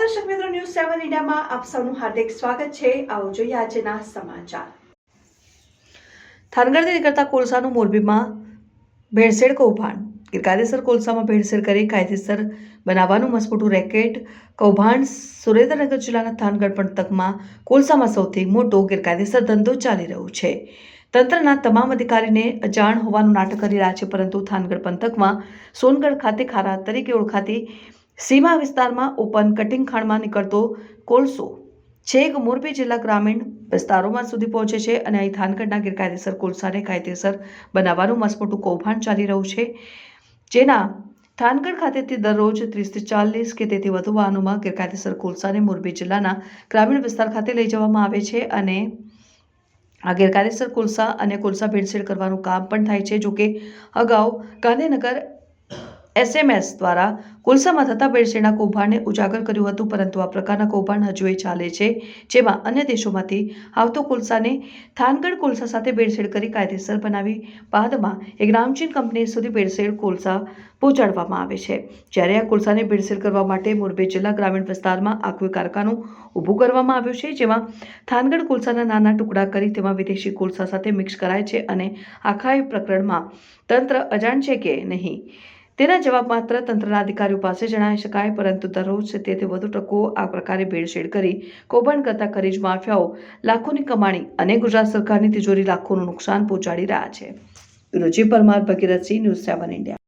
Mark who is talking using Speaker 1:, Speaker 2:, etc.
Speaker 1: ન્યૂઝમાં આપ સૌનું હાર્દિક સ્વાગત છે. આવો જોઈએ આજના સમાચાર. થાનગઢથી નીકળતા કોલસાનું મોરબીમાં ભેળસેળ કૌભાંડ ગેરકાયદેસર કોલસામાં ભેળસેળ કરી કાયદેસર બનાવવાનું મસમોટું રેકેટ કૌભાંડ સુરેન્દ્રનગર જિલ્લાના થાનગઢ પંથકમાં કોલસામાં સૌથી મોટો ગેરકાયદેસર ધંધો ચાલી રહ્યો છે. તંત્રના તમામ અધિકારીને અજાણ હોવાનું નાટક કરી રહ્યા છે, પરંતુ થાનગઢ પંથકમાં સોનગઢ ખાતે ખારા તરીકે ઓળખાતી સીમા વિસ્તારમાં ઓપન કટિંગ ખાણમાં નીકળતો કોલસો છેક મોરબી જિલ્લા ગ્રામીણ વિસ્તારોમાં સુધી પહોંચે છે અને અહીં થાનગઢના ગેરકાયદેસર કોલસાને કાયદેસર બનાવવાનું મસમોટું કૌભાંડ ચાલી રહ્યું છે. જેના થાનગઢ ખાતેથી દરરોજ ત્રીસથી ચાલીસ કે તેથી વધુ વાહનોમાં ગેરકાયદેસર કોલસાને મોરબી જિલ્લાના ગ્રામીણ વિસ્તાર ખાતે લઈ જવામાં આવે છે અને આ ગેરકાયદેસર કોલસા અને કોલસા ભેળસેળ કરવાનું કામ પણ થાય છે. જોકે અગાઉ ગાંધીનગર એસએમએસ દ્વારા કોલસામાં થતા ભેળસેળના કૌભાંડને ઉજાગર કર્યું હતું, પરંતુ આ પ્રકારના કૌભાંડ હજુએ ચાલે છે, જેમાં અન્ય દેશોમાંથી આવતો કોલસાને થાનગઢ કોલસા સાથે ભેળસેળ કરી કાયદેસર બનાવી બાદમાં એક નામચીન કંપની સુધી ભેળસેળ કોલસા પહોંચાડવામાં આવે છે. જ્યારે આ કોલસાને ભેળસેળ કરવા માટે મોરબી જિલ્લા ગ્રામીણ વિસ્તારમાં આખું કારખાનું ઊભું કરવામાં આવ્યું છે, જેમાં થાનગઢ કોલસાના નાના ટુકડા કરી તેમાં વિદેશી કોલસા સાથે મિક્સ કરાય છે અને આખા એ પ્રકરણમાં તંત્ર અજાણ છે કે નહીં. તેના જવાબ માત્ર તંત્રના અધિકારીઓ પાસે જણાવી શકાય, પરંતુ દરરોજ સિત્તેરથી વધુ ટકો આ પ્રકારે ભેળસેળ કરી કૌભાંડ કરતા ખરીજ માફિયાઓ લાખોની કમાણી અને ગુજરાત સરકારની તિજોરી લાખોનું નુકસાન પહોંચાડી રહ્યા છે. Ruchi Parmar Bhagirathsinh news seven India.